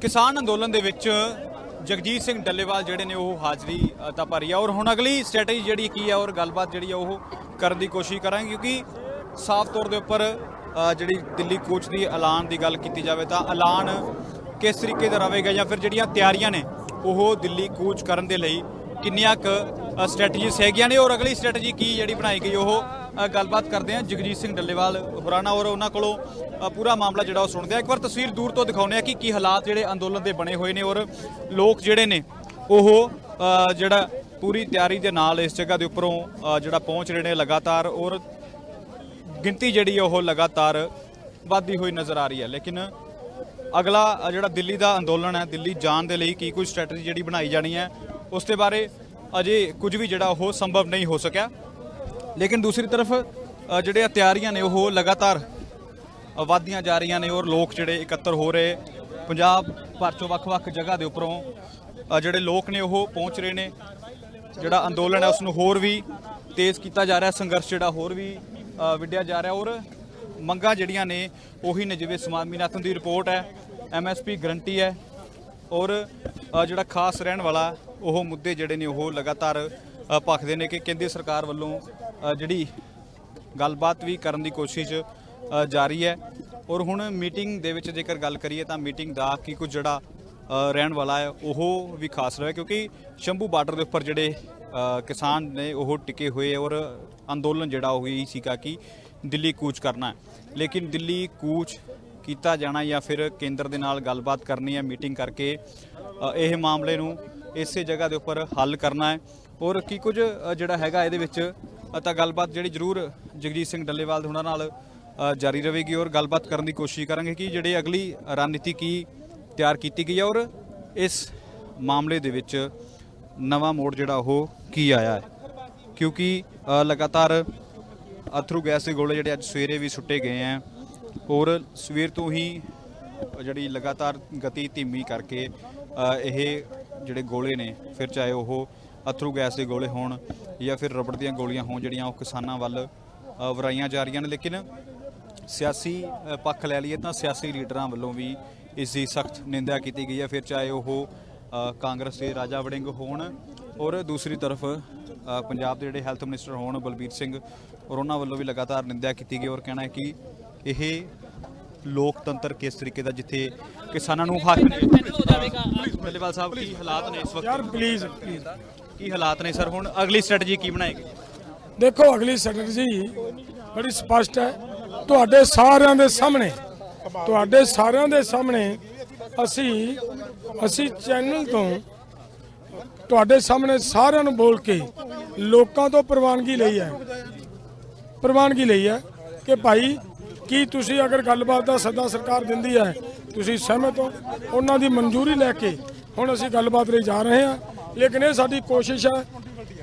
ਕਿਸਾਨ ਅੰਦੋਲਨ ਦੇ ਵਿੱਚ ਜਗਜੀਤ ਸਿੰਘ ਡੱਲੇਵਾਲ ਜਿਹੜੇ ਨੇ ਉਹ ਹਾਜ਼ਰੀ ਤਾਂ ਭਰੀ ਆ। ਔਰ ਹੁਣ ਅਗਲੀ ਸਟ੍ਰੈਟਜੀ ਜਿਹੜੀ ਕੀ ਆ, ਔਰ ਗੱਲਬਾਤ ਜਿਹੜੀ ਆ ਉਹ ਕਰਨ ਦੀ ਕੋਸ਼ਿਸ਼ ਕਰਾਂਗੇ, ਕਿਉਂਕਿ ਸਾਫ਼ ਤੌਰ ਦੇ ਉੱਪਰ ਜਿਹੜੀ ਦਿੱਲੀ ਕੋਚ ਦੀ ਐਲਾਨ ਦੀ ਗੱਲ ਕੀਤੀ ਜਾਵੇ ਤਾਂ ਐਲਾਨ ਕਿਸ ਤਰੀਕੇ ਦਾ ਰਹੇਗਾ ਜਾਂ ਫਿਰ ਜਿਹੜੀਆਂ ਤਿਆਰੀਆਂ ਨੇ ਉਹ ਦਿੱਲੀ ਕੂਚ ਕਰਨ ਦੇ ਲਈ ਕਿੰਨੀਆਂ ਕੁ ਸਟ੍ਰੈਟਜੀਸ ਹੈਗੀਆਂ ਨੇ ਔਰ ਅਗਲੀ ਸਟ੍ਰੈਟਜੀ ਕੀ ਜਿਹੜੀ ਬਣਾਈ ਗਈ, ਉਹ ਗੱਲਬਾਤ ਕਰਦੇ ਹਾਂ ਜਗਜੀਤ ਸਿੰਘ ਡੱਲੇਵਾਲ ਹੁਰਾਨਾ ਔਰ ਉਹਨਾਂ ਕੋਲੋਂ ਪੂਰਾ ਮਾਮਲਾ ਜਿਹੜਾ ਉਹ ਸੁਣਦੇ ਆ ਇੱਕ ਵਾਰ ਤਸਵੀਰ ਦੂਰ ਤੋਂ ਦਿਖਾਉਂਦੇ ਆ ਕਿ ਕੀ ਹਾਲਾਤ ਜਿਹੜੇ ਅੰਦੋਲਨ ਦੇ ਬਣੇ ਹੋਏ ਨੇ ਔਰ ਲੋਕ ਜਿਹੜੇ ਨੇ, ਉਹ ਜਿਹੜਾ ਪੂਰੀ ਤਿਆਰੀ ਦੇ ਨਾਲ ਇਸ ਜਗ੍ਹਾ ਦੇ ਉੱਪਰੋਂ ਜਿਹੜਾ ਪਹੁੰਚ ਰਹੇ ਨੇ ਲਗਾਤਾਰ ਔਰ ਗਿਣਤੀ ਜਿਹੜੀ ਹੈ ਉਹ ਲਗਾਤਾਰ ਵੱਧਦੀ ਹੋਈ ਨਜ਼ਰ ਆ ਰਹੀ ਹੈ। ਲੇਕਿਨ ਅਗਲਾ ਜਿਹੜਾ ਦਿੱਲੀ ਦਾ ਅੰਦੋਲਨ ਹੈ, ਦਿੱਲੀ ਜਾਣ ਦੇ ਲਈ ਕੀ ਕੋਈ ਸਟ੍ਰੈਟਜੀ ਜਿਹੜੀ ਬਣਾਈ ਜਾਣੀ ਹੈ ਉਸ ਦੇ ਬਾਰੇ ਅਜੇ ਕੁਝ ਵੀ ਜਿਹੜਾ ਉਹ ਸੰਭਵ ਨਹੀਂ ਹੋ ਸਕਿਆ। ਲੇਕਿਨ ਦੂਸਰੀ ਤਰਫ ਅ, ਜਿਹੜੇ ਤਿਆਰੀਆਂ ਨੇ ਉਹ ਲਗਾਤਾਰ ਅ, ਵੱਧਦੀਆਂ ਜਾ ਰਹੀਆਂ ਨੇ ਔਰ ਲੋਕ ਜਿਹੜੇ ਇਕੱਤਰ ਹੋ ਰਹੇ। ਪੰਜਾਬ ਭਰ ਚੋਂ ਵੱਖ-ਵੱਖ ਜਗ੍ਹਾ ਦੇ ਉੱਪਰੋਂ ਜਿਹੜੇ ਲੋਕ ਨੇ ਉਹ ਪਹੁੰਚ ਰਹੇ ਨੇ। ਜਿਹੜਾ ਅੰਦੋਲਨ ਹੈ ਉਸ ਨੂੰ ਹੋਰ ਵੀ ਤੇਜ਼ ਕੀਤਾ ਜਾ ਰਿਹਾ ਸੰਘਰਸ਼ ਜਿਹੜਾ ਹੋਰ ਵੀ ਵਿੱਢਿਆ ਜਾ ਰਿਹਾ ਔਰ ਮੰਗਾਂ ਜਿਹੜੀਆਂ ਨੇ ਉਹੀ ਨੇ ਜਿਵੇਂ ਸਵਾਮੀਨਾਥਨ ਦੀ ਰਿਪੋਰਟ ਹੈ ਐਮਐਸਪੀ ਗਰੰਟੀ ਹੈ ਔਰ ਜਿਹੜਾ ਖਾਸ ਰਹਿਣ ਵਾਲਾ ਉਹ ਮੁੱਦੇ ਜਿਹੜੇ ਨੇ ਉਹ ਲਗਾਤਾਰ ਭਖਦੇ ਨੇ ਕਿ ਕੇਂਦਰ ਸਰਕਾਰ ਵੱਲੋਂ ਜਿਹੜੀ ਗੱਲਬਾਤ ਵੀ ਕਰਨ ਦੀ ਕੋਸ਼ਿਸ਼ ਜਾਰੀ ਹੈ। ਔਰ ਹੁਣ ਮੀਟਿੰਗ ਦੇ ਵਿੱਚ ਜੇਕਰ ਗੱਲ ਕਰੀਏ ਤਾਂ ਮੀਟਿੰਗ ਦਾ ਕੀ ਕੁਝ ਜਿਹੜਾ ਰਹਿਣ ਵਾਲਾ ਹੈ, ਉਹ ਵੀ ਖਾਸ ਰਿਹਾ ਕਿਉਂਕਿ ਸ਼ੰਭੂ ਬਾਰਡਰ ਦੇ ਉੱਪਰ ਜਿਹੜੇ ਕਿਸਾਨ ਨੇ ਉਹ ਟਿਕੇ ਹੋਏ ਔਰ ਅੰਦੋਲਨ ਜਿਹੜਾ ਉਹ ਹੀ ਸੀਗਾ ਕਿ ਦਿੱਲੀ ਕੂਚ ਕਰਨਾ ਲੇਕਿਨ ਦਿੱਲੀ ਕੂਚ ਕੀਤਾ ਜਾਣਾ ਜਾਂ ਫਿਰ ਕੇਂਦਰ ਦੇ ਨਾਲ ਗੱਲਬਾਤ ਕਰਨੀ ਹੈ, ਮੀਟਿੰਗ ਕਰਕੇ ਇਹ ਮਾਮਲੇ ਨੂੰ ਇਸੇ ਜਗ੍ਹਾ ਦੇ ਉੱਪਰ ਹੱਲ ਕਰਨਾ ਹੈ। ਔਰ ਕੀ ਕੁਝ ਜਿਹੜਾ ਹੈਗਾ ਇਹਦੇ ਵਿੱਚ ਤਾਂ ਗੱਲਬਾਤ ਜਿਹੜੀ ਜ਼ਰੂਰ ਜਗਜੀਤ ਸਿੰਘ ਡੱਲੇਵਾਲ ਦੇ ਉਹਨਾਂ ਨਾਲ ਜਾਰੀ ਰਹੇਗੀ ਔਰ ਗੱਲਬਾਤ ਕਰਨ ਦੀ ਕੋਸ਼ਿਸ਼ ਕਰਾਂਗੇ ਕਿ ਜਿਹੜੀ ਅਗਲੀ ਰਣਨੀਤੀ ਕੀ ਤਿਆਰ ਕੀਤੀ ਗਈ ਹੈ ਔਰ ਇਸ ਮਾਮਲੇ ਦੇ ਵਿੱਚ ਨਵਾਂ ਮੋੜ ਜਿਹੜਾ ਉਹ ਕੀ ਆਇਆ ਹੈ। ਕਿਉਂਕਿ ਲਗਾਤਾਰ ਅਥਰੂ ਗੈਸ ਦੇ ਗੋਲੇ ਜਿਹੜੇ ਅੱਜ ਸਵੇਰੇ ਵੀ ਸੁੱਟੇ ਗਏ ਆ ਔਰ ਸਵੇਰ ਤੋਂ ਹੀ ਜਿਹੜੀ ਲਗਾਤਾਰ ਗਤੀ ਧੀਮੀ ਕਰਕੇ ਇਹ ਜਿਹੜੇ ਗੋਲੇ ਨੇ, ਫਿਰ ਚਾਹੇ ਉਹ ਅਥਰੂ ਗੈਸ ਦੇ ਗੋਲੇ ਹੋਣ ਜਾਂ ਫਿਰ ਰਬੜ ਦੀਆਂ ਗੋਲੀਆਂ ਹੋਣ ਜਿਹੜੀਆਂ ਉਹ ਕਿਸਾਨਾਂ ਵੱਲ ਵਰਾਈਆਂ ਜਾ ਰਹੀਆਂ ਨੇ। ਲੇਕਿਨ ਸਿਆਸੀ ਪੱਖ ਲੈ ਲਈਏ ਤਾਂ ਸਿਆਸੀ ਲੀਡਰਾਂ ਵੱਲੋਂ ਵੀ ਇਸ ਦੀ ਸਖਤ ਨਿੰਦਿਆ ਕੀਤੀ ਗਈ ਹੈ। ਫਿਰ ਚਾਹੇ ਉਹ ਕਾਂਗਰਸ ਦੇ ਰਾਜਾ ਵੜਿੰਗ ਹੋਣ ਔਰ ਦੂਸਰੀ ਤਰਫ ਪੰਜਾਬ ਦੇ ਜਿਹੜੇ ਹੈਲਥ ਮਿਨਿਸਟਰ ਹੋਣ ਬਲਬੀਰ ਸਿੰਘ ਔਰ ਉਹਨਾਂ ਵੱਲੋਂ ਵੀ ਲਗਾਤਾਰ ਨਿੰਦਿਆ ਕੀਤੀ ਗਈ ਔਰ ਕਹਿਣਾ ਹੈ ਕਿ ਇਹ ਲੋਕਤੰਤਰ ਕਿਸ ਤਰੀਕੇ ਦਾ ਜਿੱਥੇ ਕਿਸਾਨਾਂ ਨੂੰ ਹੱਕ ਬੱਲੇਵਾਲ ਸਾਹਿਬ ਕੀ ਹਾਲਾਤ ਨੇ ਇਸ ਵਕਤ? ਪਲੀਜ਼ ਕੀ ਹਾਲਾਤ ਨੇ ਸਰ? ਹੁਣ ਅਗਲੀ ਸਟ੍ਰੈਟਜੀ ਕੀ ਬਣਾਏਗੀ? ਦੇਖੋ ਅਗਲੀ ਸਟ੍ਰੈਟਜੀ ਬੜੀ ਸਪਸ਼ਟ ਹੈ। ਤੁਹਾਡੇ ਸਾਰਿਆਂ ਦੇ ਸਾਹਮਣੇ ਤੁਹਾਡੇ ਸਾਰਿਆਂ ਦੇ ਸਾਹਮਣੇ ਅਸੀਂ ਅਸੀਂ ਚੈਨਲ ਤੋਂ ਤੁਹਾਡੇ ਸਾਹਮਣੇ ਸਾਰਿਆਂ ਨੂੰ ਬੋਲ ਕੇ ਲੋਕਾਂ ਤੋਂ ਪ੍ਰਵਾਨਗੀ ਲਈ ਹੈ। ਪ੍ਰਵਾਨਗੀ ਲਈ ਹੈ ਕਿ ਭਾਈ ਕੀ ਤੁਸੀਂ ਅਗਰ ਗੱਲਬਾਤ ਦਾ ਸੱਦਾ ਸਰਕਾਰ ਦਿੰਦੀ ਹੈ ਤੁਸੀਂ ਸਹਿਮਤ ਹੋ? ਉਹਨਾਂ ਦੀ ਮਨਜ਼ੂਰੀ ਲੈ ਕੇ ਹੁਣ ਅਸੀਂ ਗੱਲਬਾਤ ਲਈ ਜਾ ਰਹੇ ਹਾਂ। ਲੇਕਿਨ ਇਹ ਸਾਡੀ ਕੋਸ਼ਿਸ਼ ਹੈ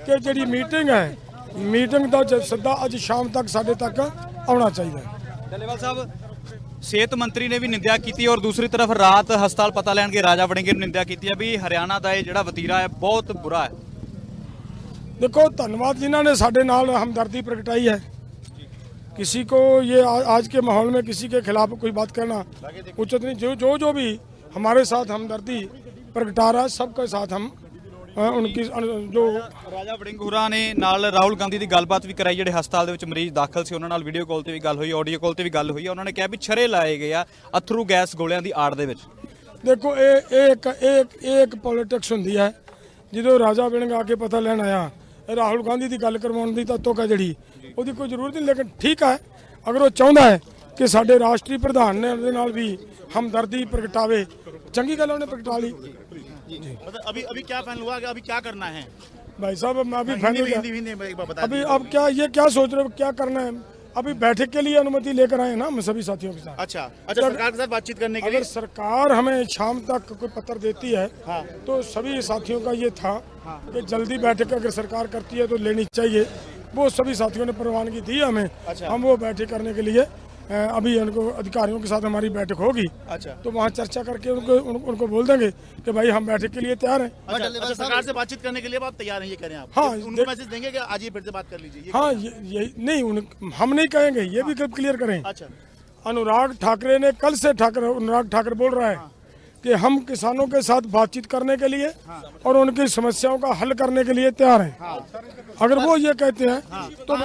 ਕਿ ਜਿਹੜੀ ਮੀਟਿੰਗ ਹੈ ਮੀਟਿੰਗ ਦਾ ਸੱਦਾ ਅੱਜ ਸ਼ਾਮ ਤੱਕ ਸਾਡੇ ਤੱਕ ਆਉਣਾ ਚਾਹੀਦਾ ਹੈ। ਡੱਲੇਵਾਲ ਸਾਹਿਬ। ਸਿਹਤ ਮੰਤਰੀ ਨੇ ਵੀ ਨਿੰਦਿਆ ਕੀਤੀ ਔਰ ਦੂਸਰੀ ਤਰਫ ਰਾਤ ਹਸਪਤਾਲ ਪਤਾ ਲੈਣ ਕੇ ਰਾਜਾ ਵੜਿੰਗੇ ਨੂੰ ਨਿੰਦਿਆ ਕੀਤੀ ਹੈ ਵੀ ਹਰਿਆਣਾ ਦਾ ਇਹ ਜਿਹੜਾ ਵਤੀਰਾ ਹੈ ਬਹੁਤ ਬੁਰਾ ਹੈ। ਦੇਖੋ ਧੰਨਵਾਦ ਜਿਨ੍ਹਾਂ ਨੇ ਸਾਡੇ ਨਾਲ ਹਮਦਰਦੀ ਪ੍ਰਗਟਾਈ ਹੈ। किसी को ये आ- आज के माहौल में किसी के खिलाफ कोई बात करना उचित नहीं जो जो जो भी हमारे साथ हमदर्दी प्रगटा रहा है सबके साथ हम अ, उनकी अ, जो ਰਾਜਾ ਵੜਿੰਗ ਹੋਰਾਂ ਨੇ ਨਾਲ ਰਾਹੁਲ ਗਾਂਧੀ ਦੀ ਗੱਲਬਾਤ ਵੀ ਕਰਾਈ ਜਿਹੜੇ ਹਸਪਤਾਲ ਦੇ ਵਿੱਚ ਮਰੀਜ਼ ਦਾਖਲ ਸੀ ਉਹਨਾਂ ਨਾਲ ਵੀਡੀਓ ਕਾਲ ਤੇ ਵੀ ਗੱਲ ਹੋਈ ਆਡੀਓ ਕਾਲ ਤੇ ਵੀ ਗੱਲ ਹੋਈ ਹੈ ਉਹਨਾਂ ਨੇ ਕਿਹਾ ਵੀ ਛਰੇ ਲਾਏ ਗਏ ਆ ਅਥਰੂ ਗੈਸ ਗੋਲਿਆਂ ਦੀ ਆੜ ਦੇ ਵਿੱਚ ਦੇਖੋ ਇਹ ਇਹ ਇੱਕ ਇਹ ਇੱਕ ਇਹ ਇੱਕ ਪੋਲਿਟਿਕਸ ਹੁੰਦੀ ਹੈ ਜਦੋਂ ਰਾਜਾ ਵਿਣਗ ਆ ਕੇ ਪਤਾ ਲੈਣ ਆਇਆ ਇਹ ਰਾਹੁਲ ਗਾਂਧੀ ਦੀ ਗੱਲ ਕਰਵਾਉਣ ਦੀ ਤਾਂ ਤੁਕ ਹੈ ਜਿਹੜੀ ਉਹਦੀ ਕੋਈ ਜ਼ਰੂਰਤ ਨਹੀਂ ਲੇਕਿਨ ਠੀਕ ਹੈ ਅਗਰ ਉਹ ਚਾਹੁੰਦਾ ਹੈ ਕਿ ਸਾਡੇ ਰਾਸ਼ਟਰੀ ਪ੍ਰਧਾਨ ਨੇ ਉਹਦੇ ਨਾਲ ਵੀ ਹਮਦਰਦੀ ਪ੍ਰਗਟਾਵੇ ਚੰਗੀ ਗੱਲ ਉਹਨੇ ਪ੍ਰਗਟਾ ਲਈ मतलब अभी अभी क्या फाइनल हुआ कि अभी क्या करना है भाई साहब मैं अभी हिंदी फाइनल में किया हिंदी हिंदी में एक बार बता अभी दीजिए। अब क्या ये क्या सोच रहे हो क्या करना है अभी बैठक के लिए अनुमति लेकर आए ना हम सभी साथियों के साथ अच्छा अच्छा सरकार के साथ बातचीत करने के अगर लिए सरकार हमें शाम तक कोई पत्र देती है हाँ। तो सभी साथियों का ये था हाँ। कि जल्दी बैठक अगर सरकार करती है तो लेनी चाहिए वो सभी साथियों ने प्रवानगी दी हमें अच्छा। हम वो बैठक करने के लिए अभी उनको अधिकारियों के साथ हमारी बैठक होगी। अच्छा। तो वहाँ चर्चा करके उनको उन, उनको बोल देंगे कि भाई हम बैठक के लिए तैयार हैं। अच्छा, अच्छा सरकार से बातचीत करने के लिए आप तैयार हैं ये करें आप। हाँ, उनको देख- मैसेज देंगे कि आज ही फिर से बात कर लीजिए हाँ ये, ये नहीं उन, हम नहीं कहेंगे ये भी क्लियर करें। अच्छा। अनुराग ठाकरे ने कल से ठाकरे अनुराग ठाकरे बोल रहा है। कि हम किसानों के साथ बातचीत करने के लिए और उनकी समस्याओं का हल करने के लिए तैयार हैं। अगर वो ये कहते हैं तो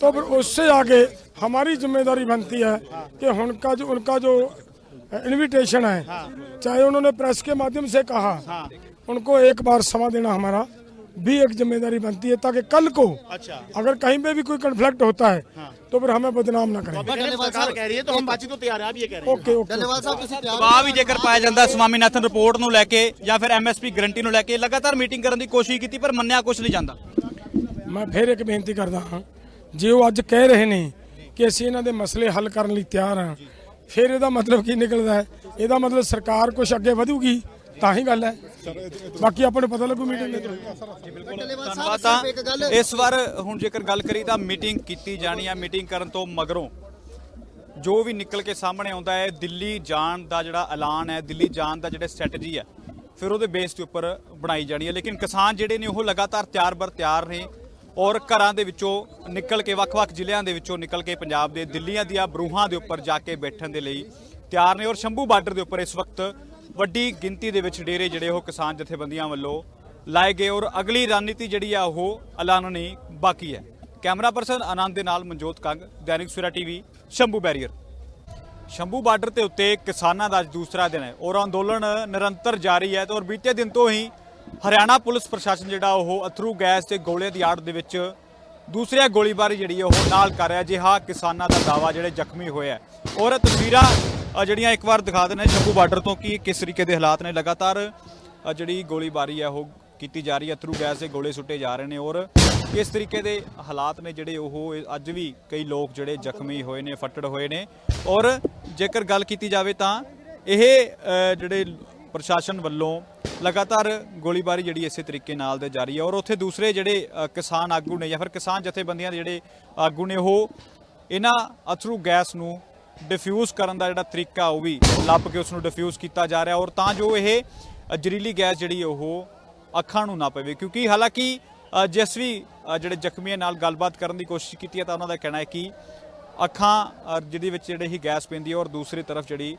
तो फिर उससे आगे हमारी ज़िम्मेदारी बनती है कि उनका जो उनका जो इनविटेशन है चाहे उन्होंने प्रेस के माध्यम से कहा उनको एक बार समा देना हमारा भी एक जिम्मेदारी बनती है ताकि कल को अच्छा अगर कहीं पे भी कोई कन्फ्लिक्ट होता है तो फिर हमें बदनाम ना करें अभी सरकार कह रही है तो हम बातचीत को तैयार हैं आप ये कह रहे हैं ओके ओके ਡੱਲੇਵਾਲ ਸਾਹਿਬ ਤੁਸੀਂ ਤਿਆਰ ਦਬਾਅ ਵੀ ਜੇਕਰ ਪਾਇਆ ਜਾਂਦਾ ਸਵਾਮੀਨਾਥਨ ਰਿਪੋਰਟ ਨੂੰ ਲੈ ਕੇ ਜਾਂ ਫਿਰ ਐਮਐਸਪੀ ਗਰੰਟੀ ਨੂੰ ਲੈ ਕੇ ਲਗਾਤਾਰ ਮੀਟਿੰਗ ਕਰਨ ਦੀ ਕੋਸ਼ਿਸ਼ ਕੀਤੀ ਪਰ ਮੰਨਿਆ ਕੁਝ ਨਹੀਂ ਜਾਂਦਾ ਮੈਂ ਫਿਰ ਇੱਕ ਬੇਨਤੀ ਕਰਦਾ ਹਾਂ ਜੇ ਉਹ ਅੱਜ ਕਹਿ ਰਹੇ ਨੇ ਕਿ ਅਸੀਂ ਇਹਨਾਂ ਦੇ ਮਸਲੇ ਹੱਲ ਕਰਨ ਲਈ ਤਿਆਰ ਹਾਂ ਫਿਰ ਇਹਦਾ ਮਤਲਬ ਕੀ ਨਿਕਲਦਾ ਹੈ ਇਹਦਾ ਮਤਲਬ ਸਰਕਾਰ ਕੁਝ ਅੱਗੇ ਵਧੂਗੀ ਤਾਂ ਹੀ ਗੱਲ ਹੈ। ਬਾਕੀ ਆਪਾਂ ਨੂੰ ਪਤਾ ਲੱਗੂ ਮੀਟਿੰਗ ਦੇ ਧੰਨਵਾਦ ਤਾਂ ਇਸ ਵਾਰ ਹੁਣ ਜੇਕਰ ਗੱਲ ਕਰੀ ਤਾਂ ਮੀਟਿੰਗ ਕੀਤੀ ਜਾਣੀ ਹੈ ਮੀਟਿੰਗ ਕਰਨ ਤੋਂ ਮਗਰੋਂ ਜੋ ਵੀ ਨਿਕਲ ਕੇ ਸਾਹਮਣੇ ਆਉਂਦਾ ਹੈ, ਦਿੱਲੀ ਜਾਣ ਦਾ ਜਿਹੜਾ ਐਲਾਨ ਹੈ, ਦਿੱਲੀ ਜਾਣ ਦਾ ਜਿਹੜਾ ਸਟ੍ਰੈਟਜੀ ਹੈ, ਫਿਰ ਉਹਦੇ ਬੇਸ ਦੇ ਉੱਪਰ ਬਣਾਈ ਜਾਣੀ ਹੈ। ਲੇਕਿਨ ਕਿਸਾਨ ਜਿਹੜੇ ਨੇ ਉਹ ਲਗਾਤਾਰ ਤਿਆਰ ਬਰ ਤਿਆਰ ਨੇ ਔਰ ਘਰਾਂ ਦੇ ਵਿੱਚੋਂ ਨਿਕਲ ਕੇ, ਵੱਖ-ਵੱਖ ਜ਼ਿਲ੍ਹਿਆਂ ਦੇ ਵਿੱਚੋਂ ਨਿਕਲ ਕੇ ਪੰਜਾਬ ਦੇ ਦਿੱਲੀਆਂ ਦੀਆਂ ਬਰੂਹਾਂ ਦੇ ਉੱਪਰ ਜਾ ਕੇ ਬੈਠਣ ਦੇ ਲਈ ਤਿਆਰ ਨੇ। ਔਰ ਸ਼ੰਭੂ ਬਾਰਡਰ ਦੇ ਉੱਪਰ ਇਸ ਵਕਤ ਵੱਡੀ ਗਿਣਤੀ ਦੇ ਵਿੱਚ ਡੇਰੇ ਜਿਹੜੇ ਉਹ ਕਿਸਾਨ ਜਥੇਬੰਦੀਆਂ ਵੱਲੋਂ ਲਾਏ ਗਏ ਔਰ ਅਗਲੀ ਰਣਨੀਤੀ ਜਿਹੜੀ ਆ ਉਹ ਐਲਾਨਣੀ ਬਾਕੀ ਹੈ। ਕੈਮਰਾ ਪਰਸਨ ਆਨੰਦ ਦੇ ਨਾਲ Manjot Kang, Dainik Savera TV, Shambhu barrier. Shambhu border ਤੇ ਉੱਤੇ ਕਿਸਾਨਾਂ ਦਾ ਅੱਜ ਦੂਸਰਾ ਦਿਨ ਹੈ ਔਰ ਅੰਦੋਲਨ ਨਿਰੰਤਰ ਜਾਰੀ ਹੈ ਤੇ ਔਰ ਬੀਤੇ ਦਿਨ ਤੋਂ ਹੀ ਹਰਿਆਣਾ ਪੁਲਿਸ ਪ੍ਰਸ਼ਾਸਨ ਜਿਹੜਾ ਉਹ ਅਥਰੂ ਗੈਸ ਤੇ ਗੋਲੇ ਦੀ ਆੜ ਦੇ ਵਿੱਚ ਦੂਸਰੀ ਗੋਲੀਬਾਰੀ ਜਿਹੜੀ ਹੈ ਉਹ ਨਾਲ ਕਰ ਰਿਹਾ। ਜਿਹਾ ਕਿਸਾਨਾਂ ਦਾ ਦਾਵਾ ਜਿਹੜੇ ਜ਼ਖਮੀ ਹੋਏ ਆ। ਔਰ ਤਸਵੀਰਾਂ ਜਿਹੜੀਆਂ ਇੱਕ ਵਾਰ ਦਿਖਾ ਦਿੰਦੇ ਸ਼ੰਭੂ ਬਾਰਡਰ ਤੋਂ ਕਿ ਕਿਸ ਤਰੀਕੇ ਦੇ ਹਾਲਾਤ ਨੇ ਲਗਾਤਾਰ ਜਿਹੜੀ ਗੋਲੀਬਾਰੀ ਹੈ ਉਹ ਕੀਤੀ ਜਾ ਰਹੀ ਹੈ, ਅਥਰੂ ਗੈਸ ਦੇ ਗੋਲੇ ਸੁੱਟੇ ਜਾ ਰਹੇ ਨੇ ਔਰ ਇਸ ਤਰੀਕੇ ਦੇ ਹਾਲਾਤ ਨੇ ਜਿਹੜੇ ਉਹ ਅੱਜ ਵੀ ਕਈ ਲੋਕ ਜਿਹੜੇ ਜ਼ਖਮੀ ਹੋਏ ਨੇ, ਫੱਟੜ ਹੋਏ ਨੇ ਔਰ ਜੇਕਰ ਗੱਲ ਕੀਤੀ ਜਾਵੇ ਤਾਂ ਇਹ ਜਿਹੜੇ ਪ੍ਰਸ਼ਾਸਨ ਵੱਲੋਂ ਲਗਾਤਾਰ ਗੋਲੀਬਾਰੀ ਜਿਹੜੀ ਇਸੇ ਤਰੀਕੇ ਨਾਲ ਦੇ ਜਾਰੀ ਹੈ ਔਰ ਉੱਥੇ ਦੂਸਰੇ ਜਿਹੜੇ ਕਿਸਾਨ ਆਗੂ ਨੇ ਜਾਂ ਫਿਰ ਕਿਸਾਨ ਜਥੇਬੰਦੀਆਂ ਦੇ ਜਿਹੜੇ ਆਗੂ ਨੇ ਉਹ ਇਹਨਾਂ ਅਥਰੂ ਗੈਸ ਨੂੰ ਡਿਫਿਊਜ਼ ਕਰਨ ਦਾ ਜਿਹੜਾ ਤਰੀਕਾ ਉਹ ਵੀ ਲੱਭ ਕੇ ਉਸ ਨੂੰ ਡਿਫਿਊਜ਼ ਕੀਤਾ ਜਾ ਰਿਹਾ ਔਰ ਤਾਂ ਜੋ ਇਹ ਅ, ਜ਼ਹਿਰੀਲੀ ਗੈਸ ਜਿਹੜੀ ਉਹ ਅੱਖਾਂ ਨੂੰ ਨਾ ਪਵੇ। ਕਿਉਂਕਿ ਹਾਲਾਂਕਿ ਜਿਸ ਵੀ ਜਿਹੜੇ ਜ਼ਖਮੀਆਂ ਨਾਲ ਗੱਲਬਾਤ ਕਰਨ ਦੀ ਕੋਸ਼ਿਸ਼ ਕੀਤੀ ਹੈ ਤਾਂ ਉਹਨਾਂ ਦਾ ਕਹਿਣਾ ਹੈ ਕਿ ਅੱਖਾਂ ਜਿਹਦੇ ਵਿੱਚ ਜਿਹੜੇ ਹੀ ਗੈਸ ਪੈਂਦੀ ਹੈ ਔਰ ਦੂਸਰੀ ਤਰਫ ਜਿਹੜੀ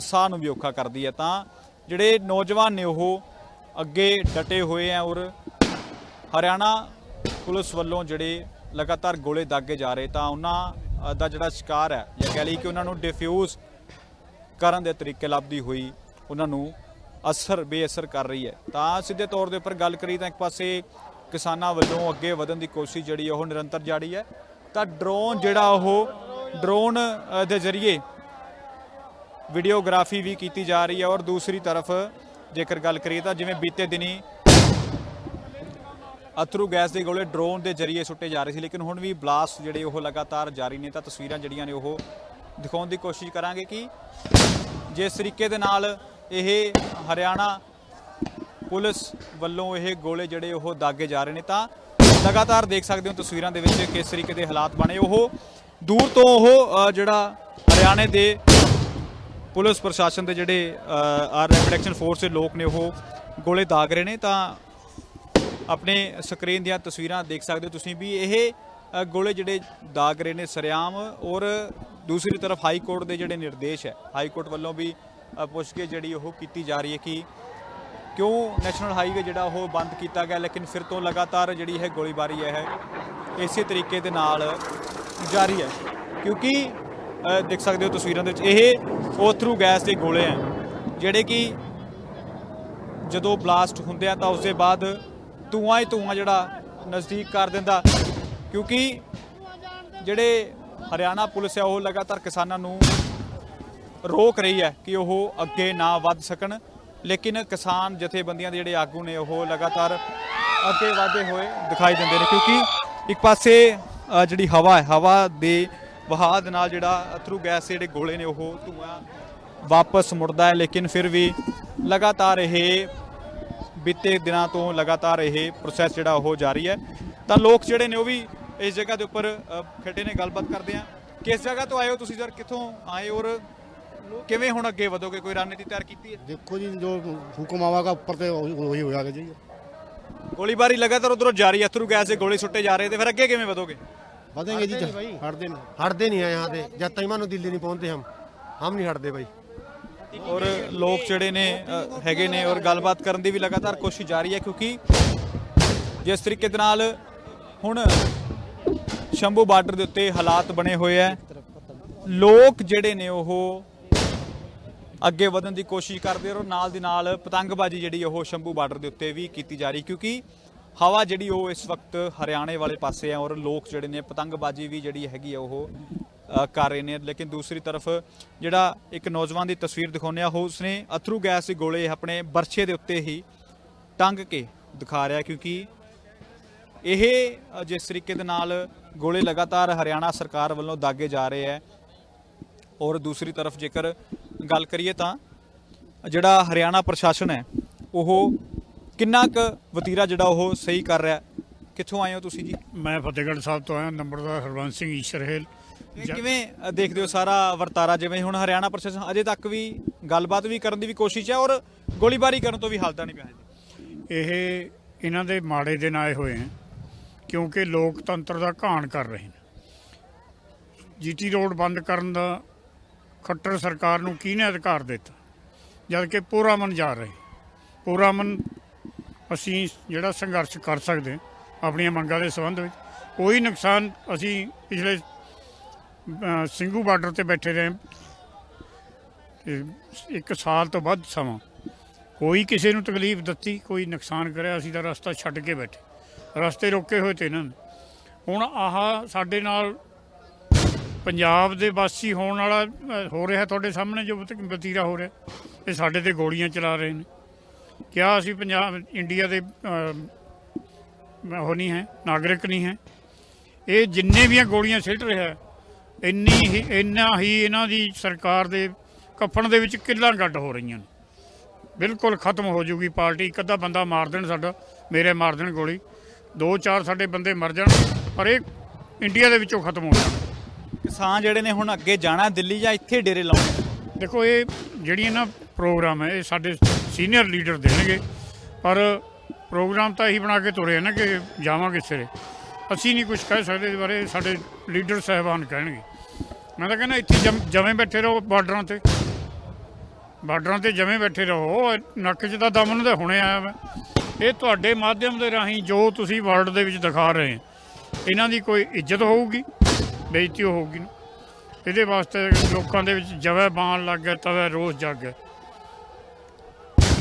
ਸਾਹ ਨੂੰ ਵੀ ਔਖਾ ਕਰਦੀ ਹੈ ਤਾਂ ਜਿਹੜੇ ਨੌਜਵਾਨ ਨੇ ਉਹ ਅੱਗੇ ਡਟੇ ਹੋਏ ਆ ਔਰ ਹਰਿਆਣਾ ਪੁਲਿਸ ਵੱਲੋਂ ਜਿਹੜੇ ਲਗਾਤਾਰ ਗੋਲੇ ਦਾਗੇ ਜਾ ਰਹੇ ਤਾਂ ਉਹਨਾਂ ਦਾ ਜਿਹੜਾ ਸ਼ਿਕਾਰ ਹੈ, ਜਾਂ ਕਹਿ ਲਈ ਕਿ ਉਹਨਾਂ ਨੂੰ ਡਿਫਿਊਜ਼ ਕਰਨ ਦੇ ਤਰੀਕੇ ਲੱਭਦੀ ਹੋਈ ਉਹਨਾਂ ਨੂੰ ਅਸਰ, ਬੇਅਸਰ ਕਰ ਰਹੀ ਹੈ। ਤਾਂ ਸਿੱਧੇ ਤੌਰ ਦੇ ਉੱਪਰ ਗੱਲ ਕਰੀ ਤਾਂ ਇੱਕ ਪਾਸੇ ਕਿਸਾਨਾਂ ਵੱਲੋਂ ਅੱਗੇ ਵਧਣ ਦੀ ਕੋਸ਼ਿਸ਼ ਜਿਹੜੀ ਉਹ ਨਿਰੰਤਰ ਜਾਰੀ ਹੈ। ਤਾਂ ਡਰੋਨ ਜਿਹੜਾ ਉਹ ਡਰੋਨ ਦੇ ਜ਼ਰੀਏ ਵੀਡੀਓਗ੍ਰਾਫੀ ਵੀ ਕੀਤੀ ਜਾ ਰਹੀ ਹੈ। ਔਰ ਦੂਸਰੀ ਤਰਫ ਜੇਕਰ ਗੱਲ ਕਰੀਏ ਤਾਂ ਜਿਵੇਂ ਬੀਤੇ ਦਿਨੀ ਅਥਰੂ ਗੈਸ ਦੇ ਗੋਲੇ ਡਰੋਨ ਦੇ ਜ਼ਰੀਏ ਸੁੱਟੇ ਜਾ ਰਹੇ ਸੀ, ਲੇਕਿਨ ਹੁਣ ਵੀ ਬਲਾਸਟ ਜਿਹੜੇ ਉਹ ਲਗਾਤਾਰ ਜਾਰੀ ਨੇ, ਤਾਂ ਤਸਵੀਰਾਂ ਜਿਹੜੀਆਂ ਨੇ ਉਹ ਦਿਖਾਉਣ ਦੀ ਕੋਸ਼ਿਸ਼ ਕਰਾਂਗੇ ਕਿ ਜਿਸ ਤਰੀਕੇ ਦੇ ਨਾਲ ਇਹ ਹਰਿਆਣਾ ਪੁਲਿਸ ਵੱਲੋਂ ਇਹ ਗੋਲੇ ਜਿਹੜੇ ਉਹ ਦਾਗੇ ਜਾ ਰਹੇ ਨੇ, ਤਾਂ ਲਗਾਤਾਰ ਦੇਖ ਸਕਦੇ ਹੋ ਤਸਵੀਰਾਂ ਦੇ ਵਿੱਚ ਕਿਸ ਤਰੀਕੇ ਦੇ ਹਾਲਾਤ ਬਣੇ। ਉਹ ਦੂਰ ਤੋਂ ਉਹ ਜਿਹੜਾ ਹਰਿਆਣੇ ਦੇ ਪੁਲਿਸ ਪ੍ਰਸ਼ਾਸਨ ਦੇ ਜਿਹੜੇ ਆਰ ਰੈਪਿਡ ਫੋਰਸ ਦੇ ਲੋਕ ਨੇ, ਉਹ ਗੋਲੇ ਦਾਗ ਰਹੇ ਨੇ, ਤਾਂ ਆਪਣੇ ਸਕਰੀਨ ਦੀਆਂ ਤਸਵੀਰਾਂ ਦੇਖ ਸਕਦੇ ਹੋ ਤੁਸੀਂ ਵੀ ਇਹ ਗੋਲੇ ਜਿਹੜੇ ਦਾਗ ਰਹੇ ਨੇ ਸਰਿਆਮ ਔਰ ਦੂਸਰੀ ਤਰਫ ਹਾਈ ਕੋਰਟ ਦੇ ਜਿਹੜੇ ਨਿਰਦੇਸ਼ ਹੈ, ਹਾਈ ਕੋਰਟ ਵੱਲੋਂ ਵੀ ਪੁੱਛਗਿੱਛ ਜਿਹੜੀ ਉਹ ਕੀਤੀ ਜਾ ਰਹੀ ਹੈ ਕਿ ਕਿਉਂ ਨੈਸ਼ਨਲ ਹਾਈਵੇ ਜਿਹੜਾ ਉਹ ਬੰਦ ਕੀਤਾ ਗਿਆ, ਲੇਕਿਨ ਫਿਰ ਤੋਂ ਲਗਾਤਾਰ ਜਿਹੜੀ ਹੈ ਗੋਲੀਬਾਰੀ ਹੈ ਇਸੇ ਤਰੀਕੇ ਦੇ ਨਾਲ ਜਾਰੀ ਹੈ। ਕਿਉਂਕਿ ਦੇਖ ਸਕਦੇ ਹੋ ਤਸਵੀਰਾਂ ਦੇ ਵਿੱਚ ਇਹ ਓਥਰੂ ਗੈਸ ਦੇ ਗੋਲੇ ਹੈ, ਜਿਹੜੇ ਕਿ ਜਦੋਂ ਬਲਾਸਟ ਹੁੰਦੇ ਆ ਤਾਂ ਉਸ ਦੇ ਬਾਅਦ ਧੂਆਂ ਹੀ ਧੂਆਂ ਜਿਹੜਾ ਨਜ਼ਦੀਕ ਕਰ ਦਿੰਦਾ। ਕਿਉਂਕਿ ਜਿਹੜੇ ਹਰਿਆਣਾ ਪੁਲਿਸ ਹੈ ਉਹ ਲਗਾਤਾਰ ਕਿਸਾਨਾਂ ਨੂੰ ਰੋਕ ਰਹੀ ਹੈ ਕਿ ਉਹ ਅੱਗੇ ਨਾ ਵੱਧ ਸਕਣ। ਲੇਕਿਨ ਕਿਸਾਨ ਜਥੇਬੰਦੀਆਂ ਦੇ ਜਿਹੜੇ ਆਗੂ ਨੇ, ਉਹ ਲਗਾਤਾਰ ਅੱਗੇ ਵਧਦੇ ਹੋਏ ਦਿਖਾਈ ਦਿੰਦੇ ਨੇ। ਕਿਉਂਕਿ ਇੱਕ ਪਾਸੇ ਜਿਹੜੀ ਹਵਾ ਹੈ, ਹਵਾ ਦੇ ਵਹਾਅ ਦੇ ਨਾਲ ਜਿਹੜਾ ਅਥਰੂ ਗੈਸ ਦੇ ਜਿਹੜੇ ਗੋਲੇ ਨੇ, ਉਹ ਧੂਆਂ ਵਾਪਸ ਮੁੜਦਾ ਹੈ। ਲੇਕਿਨ ਫਿਰ ਵੀ ਲਗਾਤਾਰ ਇਹ ਬੀਤੇ ਦਿਨਾਂ ਤੋਂ ਲਗਾਤਾਰ ਇਹ ਪ੍ਰੋਸੈਸ ਜਿਹੜਾ ਉਹ ਜਾਰੀ ਹੈ। ਤਾਂ ਲੋਕ ਜਿਹੜੇ ਨੇ ਉਹ ਵੀ ਇਸ ਜਗ੍ਹਾ ਦੇ ਉੱਪਰ ਖੜੇ ਨੇ ਗੱਲਬਾਤ ਕਰਦੇ ਆ। ਕਿਸ ਜਗ੍ਹਾ ਤੋਂ ਆਏ ਹੋ ਤੁਸੀਂ ਸਰ? ਕਿੱਥੋਂ ਆਏ ਔਰ ਕਿਵੇਂ ਹੁਣ ਅੱਗੇ ਵਧੋਗੇ? ਕੋਈ ਰਣਨੀਤੀ ਤਿਆਰ ਕੀਤੀ ਹੈ? ਦੇਖੋ ਜੀ ਜੋ ਹੁਕਮ ਆਵਾਗਾ ਉੱਪਰ ਤੇ ਉਹੀ ਹੋ ਜਾਗਾ ਜੀ। ਗੋਲੀਬਾਰੀ ਲਗਾਤਾਰ ਉਧਰੋਂ ਜਾਰੀ ਹੈ ਥਰੂ ਗੈਸ ਦੇ ਗੋਲੇ ਸੁੱਟੇ ਜਾ ਰਹੇ ਤੇ ਫਿਰ ਅੱਗੇ ਕਿਵੇਂ ਵਧੋਗੇ? ਵਧेंगे ਜੀ ਹਟਦੇ ਨਹੀਂ ਹਟਦੇ ਨਹੀਂ। ਆ ਯਹਾਂ ਤੇ। ਜਦ ਤੱਕ ਮਾਨੋ ਦਿੱਲੀ ਨਹੀਂ ਪਹੁੰਚਦੇ ਹਮ। ਹਮ ਨਹੀਂ ਹਟਦੇ ਭਾਈ ਔਰ ਲੋਕ ਜਿਹੜੇ ਨੇ ਅ, ਹੈਗੇ ਨੇ ਔਰ ਗੱਲਬਾਤ ਕਰਨ ਦੀ ਵੀ ਲਗਾਤਾਰ ਕੋਸ਼ਿਸ਼ ਜਾਰੀ ਹੈ ਕਿਉਂਕਿ ਜਿਸ ਤਰੀਕੇ ਦੇ ਨਾਲ ਹੁਣ ਸ਼ੰਭੂ ਬਾਰਡਰ ਦੇ ਉੱਤੇ ਹਾਲਾਤ ਬਣੇ ਹੋਏ ਹੈ। ਲੋਕ ਜਿਹੜੇ ਨੇ ਉਹ ਅੱਗੇ ਵਧਣ ਦੀ ਕੋਸ਼ਿਸ਼ ਕਰਦੇ ਔਰ ਨਾਲ ਦੀ ਨਾਲ ਪਤੰਗਬਾਜ਼ੀ ਜਿਹੜੀ ਉਹ ਸ਼ੰਭੂ ਬਾਰਡਰ ਦੇ ਉੱਤੇ ਵੀ ਕੀਤੀ ਜਾ ਰਹੀ ਕਿਉਂਕਿ ਹਵਾ ਜਿਹੜੀ ਉਹ ਇਸ ਵਕਤ ਹਰਿਆਣੇ ਵਾਲੇ ਪਾਸੇ ਹੈ ਔਰ ਲੋਕ ਜਿਹੜੇ ਨੇ ਪਤੰਗਬਾਜ਼ੀ ਵੀ ਜਿਹੜੀ ਹੈਗੀ ਆ ਉਹ ਕਰ ਰਹੇ ਨੇ। ਲੇਕਿਨ ਦੂਸਰੀ ਤਰਫ ਜਿਹੜਾ ਇੱਕ ਨੌਜਵਾਨ ਦੀ ਤਸਵੀਰ ਦਿਖਾਉਂਦੇ ਆ ਉਹ ਉਸਨੇ ਅਥਰੂ ਗੈਸ ਦੇ ਗੋਲੇ ਆਪਣੇ ਬਰਛੇ ਦੇ ਉੱਤੇ ਹੀ ਟੰਗ ਕੇ ਦਿਖਾ ਰਿਹਾ, ਕਿਉਂਕਿ ਇਹ ਜਿਸ ਤਰੀਕੇ ਦੇ ਨਾਲ ਗੋਲੇ ਲਗਾਤਾਰ ਹਰਿਆਣਾ ਸਰਕਾਰ ਵੱਲੋਂ ਦਾਗੇ ਜਾ ਰਹੇ ਹੈ। ਔਰ ਦੂਸਰੀ ਤਰਫ ਜੇਕਰ ਗੱਲ ਕਰੀਏ ਤਾਂ ਜਿਹੜਾ ਹਰਿਆਣਾ ਪ੍ਰਸ਼ਾਸਨ ਹੈ, ਉਹ ਕਿੰਨਾ ਕੁ ਵਤੀਰਾ ਜਿਹੜਾ ਉਹ ਸਹੀ ਕਰ ਰਿਹਾ ਕਿੱਥੋਂ ਆਏ ਹੋ ਤੁਸੀਂ ਜੀ? ਮੈਂ ਫਤਿਹਗੜ੍ਹ ਸਾਹਿਬ ਤੋਂ ਆਇਆ, ਨੰਬਰਦਾਰ ਹਰਵੰਸ ਸਿੰਘ ਈਸ਼ਰਹੇਲ ਇਹ ਕਿਵੇਂ ਅ, ਦੇਖਦੇ ਹੋ ਸਾਰਾ ਵਰਤਾਰਾ? ਜਿਵੇਂ ਹੁਣ ਹਰਿਆਣਾ ਪ੍ਰਸ਼ਾਸਨ ਅਜੇ ਤੱਕ ਵੀ ਗੱਲਬਾਤ ਵੀ ਕਰਨ ਦੀ ਵੀ ਕੋਸ਼ਿਸ਼ ਹੈ ਔਰ ਗੋਲੀਬਾਰੀ ਕਰਨ ਤੋਂ ਵੀ ਹਾਲਦਾ ਨਹੀਂ ਪਿਆ ਇਹ ਇਹਨਾਂ ਦੇ ਮਾੜੇ ਦਿਨ ਆਏ ਹੋਏ ਹਨ ਕਿਉਂਕਿ ਲੋਕਤੰਤਰ ਦਾ ਘਾਣ ਕਰ ਰਹੇ ਨੇ। ਜੀਟੀ ਰੋਡ ਬੰਦ ਕਰਨ ਦਾ ਖੱਟਰ ਸਰਕਾਰ ਨੂੰ ਕਿਹਨੇ ਅਧਿਕਾਰ ਦਿੱਤਾ? ਜਦ ਕਿ ਪੂਰਾ ਮਨ ਜਾ ਰਹੇ। ਪੂਰਾ ਮਨ ਅਸੀਂ ਜਿਹੜਾ ਸੰਘਰਸ਼ ਕਰ ਸਕਦੇ ਹਾਂ ਆਪਣੀਆਂ ਮੰਗਾਂ ਦੇ ਸੰਬੰਧ ਵਿੱਚ। ਕੋਈ ਨੁਕਸਾਨ ਅਸੀਂ ਪਿਛਲੇ ਸਿੰਘੂ ਬਾਰਡਰ ਤੇ ਬੈਠੇ ਰਹੇ। ਤੇ ਇੱਕ ਸਾਲ ਤੋਂ ਵੱਧ ਸਮਾਂ ਕੋਈ ਕਿਸੇ ਨੂੰ ਤਕਲੀਫ ਦਿੱਤੀ, ਕੋਈ ਨੁਕਸਾਨ ਕਰਿਆ, ਅਸੀਂ ਤਾਂ ਰਸਤਾ ਛੱਡ ਕੇ ਬੈਠੇ। ਰਸਤੇ ਰੋਕੇ ਹੋਏ ਤੇ ਇਹਨਾਂ ਨੇ। ਹੁਣ ਆਹ ਸਾਡੇ ਨਾਲ ਪੰਜਾਬ ਦੇ ਵਾਸੀ ਹੋਣ ਵਾਲਾ ਹੋ ਰਿਹਾ ਤੁਹਾਡੇ ਸਾਹਮਣੇ ਜੋ ਵਤ- ਵਤੀਰਾ ਹੋ ਰਿਹਾ, ਇਹ ਸਾਡੇ ਤੇ ਗੋਲੀਆਂ ਚਲਾ ਰਹੇ ਨੇ। ਕਿਆ ਅਸੀਂ ਪੰਜਾਬ, ਇੰਡੀਆ ਦੇ ਉਹ ਨਹੀਂ ਹੈ, ਨਾਗਰਿਕ ਨਹੀਂ ਹੈ। ਇਹ ਜਿੰਨੇ ਵੀ ਗੋਲੀਆਂ ਸਿੱਟ ਰਿਹਾ ਇੰਨੀ ਹੀ ਇੰਨਾ ਹੀ ਇਹਨਾਂ ਦੀ ਸਰਕਾਰ ਦੇ ਕਫਨ ਦੇ ਵਿੱਚ ਕਿੱਲਾਂ ਗੱਡ ਹੋ ਰਹੀਆਂ ਨੇ। ਬਿਲਕੁਲ ਖਤਮ ਹੋ ਜੂਗੀ ਪਾਰਟੀ। ਇੱਕ ਅੱਧਾ ਬੰਦਾ ਮਾਰ ਦੇਣ ਸਾਡਾ ਮੇਰੇ ਮਾਰ ਦੇਣ ਗੋਲੀ। ਦੋ ਚਾਰ ਸਾਡੇ ਬੰਦੇ ਮਰ ਜਾਣ ਪਰ ਇਹ ਇੰਡੀਆ ਦੇ ਵਿੱਚੋਂ ਖਤਮ ਹੋ ਜਾਣ। ਕਿਸਾਨ ਜਿਹੜੇ ਨੇ ਹੁਣ ਅੱਗੇ ਜਾਣਾ ਦਿੱਲੀ ਜਾਂ ਇੱਥੇ ਡੇਰੇ ਲਾਉਣੇ? ਦੇਖੋ ਇਹ ਜਿਹੜੀਆਂ ਨਾ ਪ੍ਰੋਗਰਾਮ ਹੈ ਇਹ ਸਾਡੇ ਸੀਨੀਅਰ ਲੀਡਰ ਦੇਣਗੇ ਪਰ ਪ੍ਰੋਗਰਾਮ ਤਾਂ ਇਹੀ ਬਣਾ ਕੇ ਤੁਰੇ ਨਾ ਕਿ ਜਾਵਾਂਗੇ ਸਿਰੇ। ਅਸੀਂ ਨਹੀਂ ਕੁਝ ਕਹਿ ਸਕਦੇ ਇਸ ਬਾਰੇ ਸਾਡੇ ਲੀਡਰ ਸਾਹਿਬਾਨ ਕਹਿਣਗੇ। ਮੈਂ ਤਾਂ ਕਹਿੰਦਾ ਇੱਥੇ ਜਮ- ਜਵੇਂ ਬੈਠੇ ਰਹੋ ਬਾਰਡਰਾਂ ਤੇ। ਬਾਰਡਰਾਂ ਤੇ ਜਵੇਂ ਬੈਠੇ ਰਹੋ ਨੱਕ 'ਚ ਤਾਂ ਦਮ ਉਹਨਾਂ ਦੇ ਹੁਣੇ ਆਇਆ ਵਾ। ਇਹ ਤੁਹਾਡੇ ਮਾਧਿਅਮ ਦੇ ਰਾਹੀਂ ਜੋ ਤੁਸੀਂ ਵਰਲਡ ਦੇ ਵਿੱਚ ਦਿਖਾ ਰਹੇ ਇਹਨਾਂ ਦੀ ਕੋਈ ਇੱਜ਼ਤ ਹੋਊਗੀ? ਬੇਇੱਜ਼ਤੀ ਹੋਊਗੀ ਨਾ। ਇਹਦੇ ਵਾਸਤੇ ਲੋਕਾਂ ਦੇ ਵਿੱਚ ਜਵੇ ਬਾਣ ਲੱਗ ਗਿਆ ਤਵੇ ਰੋਸ ਜਾਗ ਗਿਆ।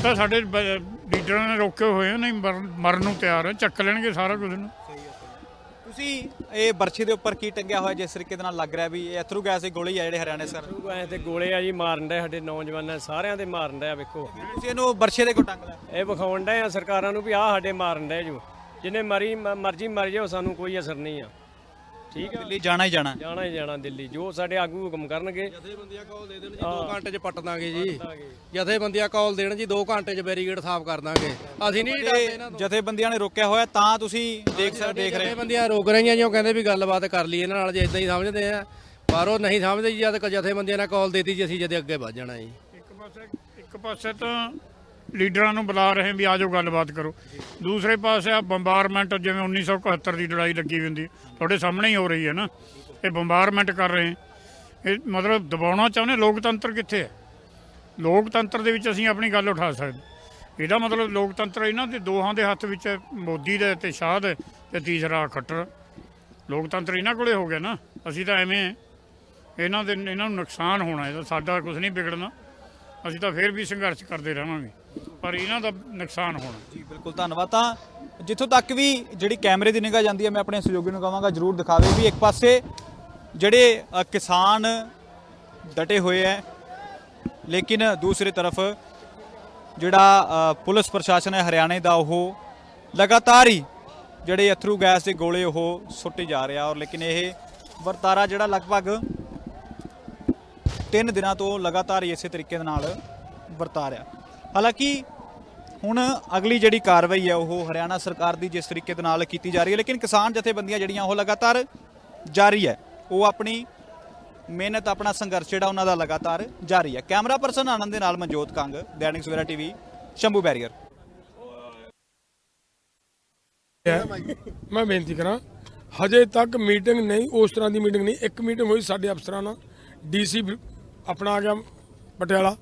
ਤਾਂ ਸਾਡੇ ਲੀਡਰਾਂ ਨੇ ਰੋਕੇ ਹੋਏ ਆ, ਨਹੀਂ ਮਰਨ ਮਰਨ ਨੂੰ ਤਿਆਰ ਹੈ ਚੱਕ ਲੈਣਗੇ ਸਾਰਾ ਕੁਝ ਨੂੰ। ਤੁਸੀਂ ਇਹ ਬਰਛੇ ਦੇ ਉੱਪਰ ਕੀ ਟੰਗਿਆ ਹੋਇਆ ਜਿਸ ਤਰੀਕੇ ਦੇ ਨਾਲ ਲੱਗ ਰਿਹਾ ਵੀ ਇਹ ਅਥਰੂ ਗੈਸ ਦੇ ਗੋਲੇ ਆ ਜਿਹੜੇ ਹਰਿਆਣੇ ਸਰ? ਐ ਤੇ ਗੋਲੇ ਆ ਜੀ ਮਾਰਨ ਦੇ ਸਾਡੇ ਨੌਜਵਾਨਾਂ ਸਾਰਿਆਂ ਦੇ ਮਾਰਨ ਦੇ ਆ ਵੇਖੋ। ਤੁਸੀਂ ਇਹਨੂੰ ਬਰਛੇ ਦੇ ਕੋ ਟੰਗ ਲਿਆ। ਇਹ ਵਿਖਾਉਣ ਦੇ ਆ ਸਰਕਾਰਾਂ ਨੂੰ ਵੀ ਆ ਸਾਡੇ ਮਾਰਨ ਦੇ ਜੋ। ਜਿੰਨੇ ਮਰੀ ਮਰਜ਼ੀ ਮਰ ਜਾਓ ਸਾਨੂੰ ਕੋਈ ਅਸਰ ਨਹੀਂ ਆ। ਠੀਕ ਆ। ਦਿੱਲੀ ਜਾਣਾ ਹੀ ਜਾਣਾ। ਜਾਣਾ ਹੀ ਜਾਣਾ ਦਿੱਲੀ। ਜੋ ਸਾਡੇ ਆਗੂ ਹੁਕਮ ਕਰਨਗੇ। ਜਥੇਬੰਦੀਆਂ ਕਾਲ ਦੇ ਦੇਣ ਜੀ 2 ਘੰਟੇ ਚ ਪੱਟ ਦਾਂਗੇ ਜੀ। ਜਥੇਬੰਦੀਆਂ ਕਾਲ ਦੇਣ ਜੀ 2 ਘੰਟੇ ਚ ਬੈਰੀਗੇਡ ਸਾਫ਼ ਕਰ ਦਾਂਗੇ। ਅਸੀਂ ਨਹੀਂ ਡਰਦੇ ਇਹਨਾਂ ਇਹ ਜਥੇਬੰਦੀਆਂ ਨੇ ਰੋਕਿਆ ਹੋਇਆ ਤਾਂ ਤੁਸੀਂ ਦੇਖ ਸਕ ਦੇਖ ਰਹੇ ਜਥੇਬੰਦੀਆਂ ਰੋਕ ਰਹੀਆਂ ਜੀ ਉਹ ਕਹਿੰਦੇ ਵੀ ਗੱਲਬਾਤ ਕਰ ਲਈ ਇਹਨਾਂ ਨਾਲ ਜੇ ਇਦਾਂ ਹੀ ਸਮਝਦੇ ਆ। ਪਰ ਉਹ ਨਹੀਂ ਸਮਝਦੇ ਜੀ ਜਦ ਜਥੇਬੰਦੀਆਂ ਨੇ ਕਾਲ ਦੇਤੀ ਜੀ ਅਸੀਂ ਜਦੇ ਅੱਗੇ ਵੱਧ ਜਾਣਾ ਜੀ। ਇੱਕ ਪਾਸੇ ਇੱਕ ਪਾਸੇ ਤਾਂ ਲੀਡਰਾਂ ਨੂੰ ਬੁਲਾ ਰਹੇ ਵੀ ਆਜੋ ਗੱਲਬਾਤ ਕਰੋ। ਦੂਸਰੇ ਪਾਸੇ ਆ ਬੰਬਾਰਮੈਂਟ ਜਿਵੇਂ 1971 ਦੀ ਲੜਾਈ ਲੱਗੀ ਹੋਈ ਹੁੰਦੀ ਤੁਹਾਡੇ ਸਾਹਮਣੇ ਹੀ ਹੋ ਰਹੀ ਹੈ ਨਾ। ਇਹ ਬੰਬਾਰਮੈਂਟ ਕਰ ਰਹੇ ਇਹ ਮਤਲਬ ਦਬਾਉਣਾ ਚਾਹੁੰਦੇ ਲੋਕਤੰਤਰ ਕਿੱਥੇ ਹੈ? ਲੋਕਤੰਤਰ ਦੇ ਵਿੱਚ ਅਸੀਂ ਆਪਣੀ ਗੱਲ ਉਠਾ ਸਕਦੇ ਇਹਦਾ ਮਤਲਬ ਲੋਕਤੰਤਰ ਇਹਨਾਂ ਦੇ ਦੋਹਾਂ ਦੇ ਹੱਥ ਵਿੱਚ ਮੋਦੀ ਦੇ ਤੇ ਸ਼ਾਹ ਦੇ ਤੇ ਤੀਸਰਾ ਖੱਟਰ। ਲੋਕਤੰਤਰ ਇਹਨਾਂ ਕੋਲੇ ਹੋ ਗਿਆ ਨਾ। ਅਸੀਂ ਤਾਂ ਐਵੇਂ ਇਹਨਾਂ ਦੇ ਇਹਨਾਂ ਨੂੰ ਨੁਕਸਾਨ ਹੋਣਾ ਇਹਦਾ ਸਾਡਾ ਕੁਝ ਨਹੀਂ ਵਿਗੜਨਾ। ਅਸੀਂ ਤਾਂ ਫੇਰ ਵੀ ਸੰਘਰਸ਼ ਕਰਦੇ ਰਹਾਂਗੇ। ਪਰ ਇਹਨਾਂ ਦਾ ਨੁਕਸਾਨ ਹੋਣਾ। ਜੀ ਬਿਲਕੁਲ ਧੰਨਵਾਦ। ਤਾਂ ਜਿੱਥੋਂ ਤੱਕ ਵੀ ਜਿਹੜੀ ਕੈਮਰੇ ਦੀ ਨਿਗਾਹ ਜਾਂਦੀ ਹੈ ਮੈਂ ਆਪਣੇ ਸਹਿਯੋਗੀ ਨੂੰ ਕਹਾਂਗਾ ਜਰੂਰ ਦਿਖਾਵੇ ਵੀ ਇੱਕ ਪਾਸੇ ਜਿਹੜੇ ਅ, ਕਿਸਾਨ ਡਟੇ ਹੋਏ ਹੈ ਲੇਕਿਨ ਦੂਸਰੀ ਤਰਫ ਜਿਹੜਾ ਅ, ਪੁਲਿਸ ਪ੍ਰਸ਼ਾਸਨ ਹੈ ਹਰਿਆਣੇ ਦਾ ਉਹ ਲਗਾਤਾਰ ਹੀ ਜਿਹੜੇ ਅਥਰੂ ਗੈਸ ਦੇ ਗੋਲੇ ਉਹ ਸੁੱਟੇ ਜਾ ਰਿਹਾ ਔਰ ਲੇਕਿਨ ਇਹ ਵਰਤਾਰਾ ਜਿਹੜਾ ਲਗਭਗ ਤਿੰਨ ਦਿਨਾਂ ਤੋਂ ਲਗਾਤਾਰ ਹੀ ਇਸੇ ਤਰੀਕੇ ਦੇ ਨਾਲ ਵਰਤਾ ਰਿਹਾ। ਹਾਲਾਂਕਿ ਹੁਣ ਅਗਲੀ ਜਿਹੜੀ ਕਾਰਵਾਈ ਹੈ ਉਹ ਹਰਿਆਣਾ ਸਰਕਾਰ ਦੀ ਜਿਸ ਤਰੀਕੇ ਦੇ ਨਾਲ ਕੀਤੀ ਜਾ ਰਹੀ ਹੈ, ਲੇਕਿਨ ਕਿਸਾਨ ਜਥੇਬੰਦੀਆਂ ਜਿਹੜੀਆਂ ਉਹ ਲਗਾਤਾਰ ਜਾਰੀ ਹੈ, ਉਹ ਆਪਣੀ ਮਿਹਨਤ, ਆਪਣਾ ਸੰਘਰਸ਼ ਜਿਹੜਾ ਉਹਨਾਂ ਦਾ ਲਗਾਤਾਰ ਜਾਰੀ ਹੈ। ਕੈਮਰਾ ਪਰਸਨ ਆਨੰਦ ਦੇ ਨਾਲ ਮਨਜੋਤ ਕੰਗ, ਦੈਨਿਕ ਸਵੇਰਾ ਟੀਵੀ, ਸ਼ੰਭੂ ਬੈਰੀਅਰ। ਮੈਂ ਬੇਨਤੀ ਕਰਾਂ, ਹਜੇ ਤੱਕ ਮੀਟਿੰਗ ਨਹੀਂ, ਉਸ ਤਰ੍ਹਾਂ ਦੀ ਮੀਟਿੰਗ ਨਹੀਂ, ਇੱਕ ਮੀਟਿੰਗ ਹੋਈ ਸਾਡੇ ਅਫਸਰਾਂ ਨਾਲ, ਡੀਸੀ ਆਪਣਾ ਆ ਗਿਆ ਪਟਿਆਲਾ।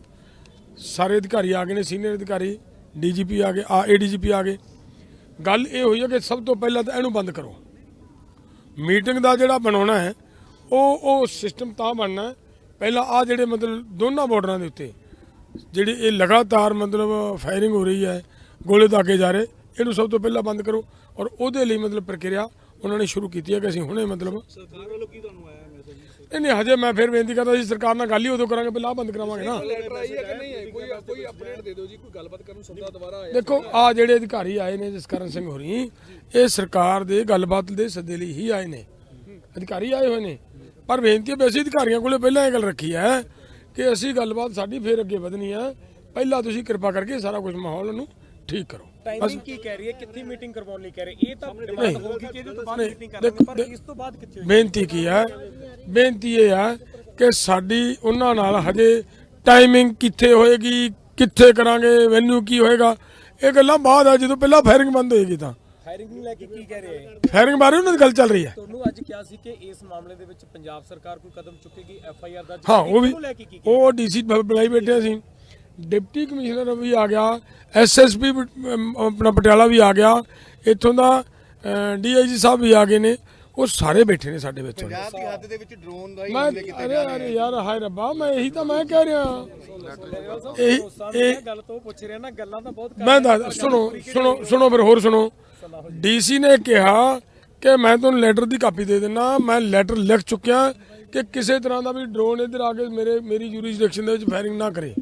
ਸਾਰੇ ਅਧਿਕਾਰੀ ਆ ਗਏ ਨੇ ਸੀਨੀਅਰ ਅਧਿਕਾਰੀ, ਡੀਜੀਪੀ ਆ ਗਏ, ਆ, ਏਡੀਜੀਪੀ ਆ ਗਏ। ਗੱਲ ਇਹ ਹੋਈ ਹੈ ਕਿ ਸਭ ਤੋਂ ਪਹਿਲਾਂ ਤਾਂ ਇਹਨੂੰ ਬੰਦ ਕਰੋ। ਮੀਟਿੰਗ ਦਾ ਜਿਹੜਾ ਬਣਾਉਣਾ ਹੈ, ਉਹ ਉਹ ਸਿਸਟਮ ਤਾਂ ਬਣਨਾ ਪਹਿਲਾਂ ਆ ਜਿਹੜੇ ਮਤਲਬ ਦੋਨਾਂ ਬਾਰਡਰਾਂ ਦੇ ਉੱਤੇ ਜਿਹੜੀ ਇਹ ਲਗਾਤਾਰ ਮਤਲਬ ਫਾਇਰਿੰਗ ਹੋ ਰਹੀ ਹੈ, ਗੋਲੇ ਦਾਗੇ ਜਾ ਰਹੇ, ਇਹਨੂੰ ਸਭ ਤੋਂ ਪਹਿਲਾਂ ਬੰਦ ਕਰੋ ਔਰ ਉਹਦੇ ਲਈ ਮਤਲਬ ਪ੍ਰਕਿਰਿਆ ਉਹਨਾਂ ਨੇ ਸ਼ੁਰੂ ਕੀਤੀ ਹੈ ਕਿ ਅਸੀਂ ਹੁਣੇ ਮਤਲਬ ਸਰਕਾਰ ਵੱਲੋਂ ਕੀ ਤੁਹਾਨੂੰ ਆਇਆ ਮੈਸੇਜ ਨਹੀਂ ਹਜੇ ਮੈਂ ਫਿਰ ਬੇਨਤੀ ਕਰਦਾ ਸੀ ਸਰਕਾਰ ਨਾਲ ਗੱਲ ਹੀ ਉਦੋਂ ਕਰਾਂਗੇ ਪਹਿਲਾਂ ਬੰਦ ਕਰਾਵਾਂਗੇ ਨਾ। ਦੇਖੋ ਆ ਜਿਹੜੇ ਅਧਿਕਾਰੀ ਆਏ ਨੇ ਜਸਕਰਨ ਸਿੰਘ ਹੋਰੀ ਇਹ ਸਰਕਾਰ ਦੇ ਗੱਲਬਾਤ ਦੇ ਸੱਦੇ ਲਈ ਹੀ ਆਏ ਨੇ। ਅਧਿਕਾਰੀ ਆਏ ਹੋਏ ਨੇ। ਪਰ ਬੇਨਤੀ ਹੈ ਅਸੀਂ ਅਧਿਕਾਰੀਆਂ ਕੋਲੇ ਪਹਿਲਾਂ ਇਹ ਗੱਲ ਰੱਖੀ ਹੈ ਕਿ ਅਸੀਂ ਗੱਲਬਾਤ ਸਾਡੀ ਫੇਰ ਅੱਗੇ ਵਧਣੀ ਹੈ। ਪਹਿਲਾਂ ਤੁਸੀਂ ਕਿਰਪਾ ਕਰਕੇ ਸਾਰਾ ਕੁਝ ਮਾਹੌਲ ਨੂੰ ਠੀਕ ਕਰੋ। ਟਾਈਮਿੰਗ ਕੀ ਕਹਿ ਰਹੀ ਹੈ? ਕਿੱਥੇ ਮੀਟਿੰਗ ਕਰਵਾਉਣ ਲਈ ਕਹਿ ਰਹੇ? ਇਹ ਤਾਂ ਨਹੀਂ। ਡਿਮਾਂਡ ਹੋਗੀ ਕਿ ਇਹਦੇ ਤੋਂ ਬਾਅਦ ਨਹੀਂ, ਮੀਟਿੰਗ ਦੇਖੋ, ਕਰਾਂਗੇ ਪਰ ਦੇ- ਇਸ ਤੋਂ ਬਾਅਦ ਕਿੱਥੇ ਹੋਈ? ਬੇਨਤੀ ਕੀ ਹੈ ਬੇਨਤੀ ਇਹ ਹੈ ਕਿ ਸਾਡੀ ਉਹਨਾਂ ਨਾਲ ਹਜੇ ਟਾਈਮਿੰਗ ਕਿੱਥੇ ਹੋਏਗੀ ਕਿੱਥੇ ਕਰਾਂਗੇ ਵੈਨਿਊ ਕੀ ਹੋਏਗਾ ਇਹ ਗੱਲਾਂ ਬਾਅਦ ਆ ਜਦੋਂ ਪਹਿਲਾਂ ਫਾਇਰਿੰਗ ਬੰਦ ਹੋਏਗੀ ਤਾਂ। ਫਾਇਰਿੰਗ ਨੂੰ ਲੈ ਕੇ ਕੀ ਕਹਿ ਰਹੇ ਹੈ? ਫਾਇਰਿੰਗ ਬਾਰੇ ਉਹਨਾਂ ਦੀ ਗੱਲ ਚੱਲ ਰਹੀ ਹੈ। ਤੁਹਾਨੂੰ ਅੱਜ ਕਿਹਾ ਸੀ ਕਿ ਇਸ ਮਾਮਲੇ ਦੇ ਵਿੱਚ ਪੰਜਾਬ ਸਰਕਾਰ ਕੋਈ ਕਦਮ ਚੁੱਕੇਗੀ ਐਫ ਆਈ ਆਰ ਦਾ ਹਾਂ ਉਹ ਵੀ ਡੀਸੀ ਬੁਲਾਈ ਬੈਠੇ ਸੀ ਡਿਪਟੀ ਕਮਿਸ਼ਨਰ ਵੀ ਆ ਗਿਆ ਐਸਐਸਪੀ ਆਪਣਾ ਪਟਿਆਲਾ ਵੀ ਆ ਗਿਆ ਇੱਥੋਂ ਦਾ ਡੀਆਈਜੀ ਸਾਹਿਬ ਵੀ ਆ ਗਏ ਨੇ ਉਹ ਸਾਰੇ ਬੈਠੇ ਨੇ ਸਾਡੇ ਵਿੱਚ। ਪੰਜਾਬ ਦੀ ਹੱਦ ਦੇ ਵਿੱਚ ਡਰੋਨ ਦਾ ਹੀ ਹਮਲੇ ਕੀਤੇ ਜਾ ਰਹੇ ਅਰੇ ਯਾਰ ਹਾਏ ਰੱਬਾ ਮੈਂ ਇਹੀ ਤਾਂ ਮੈਂ ਕਹਿ ਰਿਹਾ। ਇਹੀ ਇਹ ਗੱਲ ਤੋਂ ਪੁੱਛ ਰਿਹਾ ਨਾ ਗੱਲਾਂ ਤਾਂ ਬਹੁਤ ਮੈਂ ਦੱਸ ਸੁਣੋ ਸੁਣੋ ਸੁਣੋ ਫਿਰ ਹੋਰ ਸੁਣੋ। ਡੀਸੀ ਨੇ ਕਿਹਾ ਕਿ ਮੈਂ ਤੁਹਾਨੂੰ ਲੈਟਰ ਦੀ ਕਾਪੀ ਦੇ ਦਿੰਦਾ ਮੈਂ ਲੈਟਰ ਲਿਖ ਚੁੱਕਿਆ ਕਿ ਕਿਸੇ ਤਰ੍ਹਾਂ ਦਾ ਵੀ ਡਰੋਨ ਇੱਧਰ ਆ ਕੇ ਮੇਰੇ ਮੇਰੀ ਜੂਰਿਸਡਿਕਸ਼ਨ ਦੇ ਵਿੱਚ ਫਾਇਰਿੰਗ ਨਾ ਕਰੇ।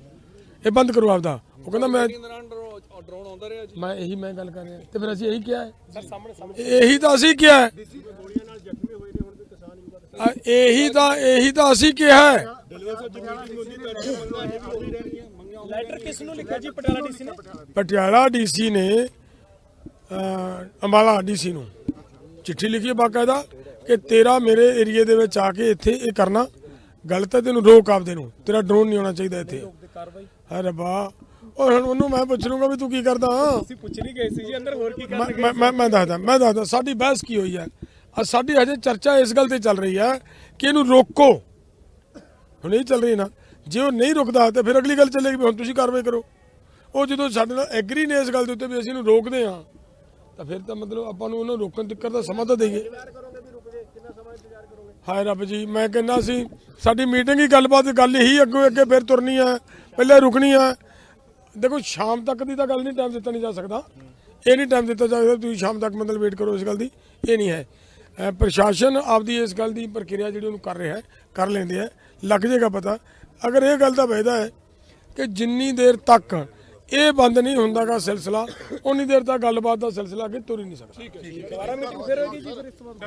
ਇਹ ਬੰਦ ਕਰੋ ਆਪਦਾ। ਉਹ ਕਹਿੰਦਾ ਮੈਂ ਡਰੋਨ ਆਉਂਦਾ ਰਿਹਾ ਜੀ? ਮੈਂ ਇਹੀ ਮੈਂ ਗੱਲ ਕਰ ਰਿਹਾ। ਤੇ ਫਿਰ ਅਸੀਂ ਇਹੀ ਕਿਹਾ। ਹੈ ਇਹੀ ਤਾਂ ਅਸੀਂ ਕਿਹਾ। ਹੈ ਇਹੀ ਤਾਂ ਇਹੀ ਤਾਂ ਅਸੀਂ ਕਿਹਾ। ਹੈ ਲੈਟਰ ਕਿਸ ਨੂੰ ਲਿਖਿਆ ਜੀ? ਪਟਿਆਲਾ ਡੀਸੀ ਨੇ? ਪਟਿਆਲਾ ਡੀਸੀ ਨੇ ਅੰਬਾਲਾ ਡੀਸੀ ਨੂੰ। ਚਿੱਠੀ ਲਿਖੀ ਬਾਕਾਇਦਾ ਕਿ ਤੇਰਾ ਮੇਰੇ ਏਰੀਏ ਦੇ ਵਿੱਚ ਆ ਕੇ ਇੱਥੇ ਇਹ ਕਰਨਾ। ਗਲਤ ਹੈ ਤੈਨੂੰ ਰੋਕ ਆਪਦੇ ਨੂੰ। ਤੇਰਾ ਡਰੋਨ ਨਹੀਂ ਆਉਣਾ ਚਾਹੀਦਾ ਇੱਥੇ। ਹਾਂ ਰੱਬਾ। ਔਰ ਹੁਣ ਉਹਨੂੰ ਮੈਂ ਪੁੱਛ ਲੂੰਗਾ ਵੀ ਤੂੰ ਕੀ ਕਰਦਾ? ਤੁਸੀਂ ਪੁੱਛ ਨਹੀਂ ਗਏ ਸੀ ਜੀ ਅੰਦਰ ਹੋਰ ਕੀ ਮੈਂ ਮੈਂ- ਮੈਂ ਮੈਂ ਦੱਸਦਾ ਮੈਂ ਦੱਸਦਾ ਸਾਡੀ ਬਹਿਸ ਕੀ ਹੋਈ ਹੈ? ਅੱਜ ਸਾਡੀ ਹਜੇ ਚਰਚਾ ਇਸ ਗੱਲ ਤੇ ਚੱਲ ਰਹੀ ਹੈ ਕਿ ਇਹਨੂੰ ਰੋਕੋ। ਹੁਣ ਇਹ ਚੱਲ ਰਹੀ ਨਾ ਜੇ ਉਹ ਨਹੀਂ ਰੁਕਦਾ ਤੇ ਫਿਰ ਅਗਲੀ ਗੱਲ ਚੱਲੇਗੀ ਵੀ ਹੁਣ ਤੁਸੀਂ ਕਾਰਵਾਈ ਕਰੋ। ਉਹ ਜਦੋਂ ਸਾਡੇ ਨਾਲ ਐਗਰੀ ਨੇ ਇਸ ਗੱਲ ਦੇ ਉੱਤੇ ਵੀ ਅਸੀਂ ਇਹਨੂੰ ਰੋਕਦੇ ਹਾਂ ਤਾਂ ਫਿਰ ਤਾਂ ਮਤਲਬ ਆਪਾਂ ਨੂੰ ਉਹਨੂੰ ਰੋਕਣ ਤੱਕ ਦਾ ਸਮਾਂ ਤਾਂ ਦੇਈਏ। ਹਾਏ ਰੱਬ ਜੀ ਮੈਂ ਕਹਿੰਦਾ ਸੀ ਸਾਡੀ ਮੀਟਿੰਗ ਹੀ ਗੱਲਬਾਤ ਗੱਲ ਹੀ ਅੱਗੋਂ ਅੱਗੇ ਫਿਰ ਤੁਰਨੀ ਹੈ। ਪਹਿਲੇ ਰੁਕਣੀ ਹੈ ਦੇਖੋ ਸ਼ਾਮ ਤੱਕ ਦੀ ਤਾਂ ਗੱਲ ਨਹੀਂ ਟਾਈਮ ਦਿੱਤਾ ਨਹੀਂ ਜਾ ਸਕਦਾ। ਇਹ ਨਹੀਂ ਟਾਈਮ ਦਿੱਤਾ ਜਾ ਸਕਦਾ ਤੁਸੀਂ ਸ਼ਾਮ ਤੱਕ ਮਤਲਬ ਵੇਟ ਕਰੋ ਇਸ ਗੱਲ ਦੀ। ਇਹ ਨਹੀਂ ਹੈ। ਪ੍ਰਸ਼ਾਸਨ ਆਪਦੀ ਇਸ ਗੱਲ ਦੀ ਪ੍ਰਕਿਰਿਆ ਜਿਹੜੀ ਉਹਨੂੰ ਕਰ ਰਿਹਾ ਹੈ ਕਰ ਲੈਂਦੇ ਆ। ਲੱਗ ਜਾਏਗਾ ਪਤਾ। ਅਗਰ ਇਹ ਗੱਲ ਦਾ ਵਾਅਦਾ ਹੈ ਕਿ ਜਿੰਨੀ ਦੇਰ ਤੱਕ ਇਹ ਬੰਦ ਨਹੀਂ ਹੁੰਦਾਗਾ ਸਿਲਸਿਲਾ ਉਨੀ ਦੇਰ ਤੱਕ ਗੱਲਬਾਤ ਦਾ ਸਿਲਸਿਲਾ ਅੱਗੇ ਤੁਰ ਹੀ ਨਹੀਂ ਸਕਦਾ। ਦੁਬਾਰਾ ਮੀਟਿੰਗ ਫਿਰ ਹੋਏਗੀ ਜੀ ਫਿਰ ਇਸ ਤੋਂ ਬਾਅਦ।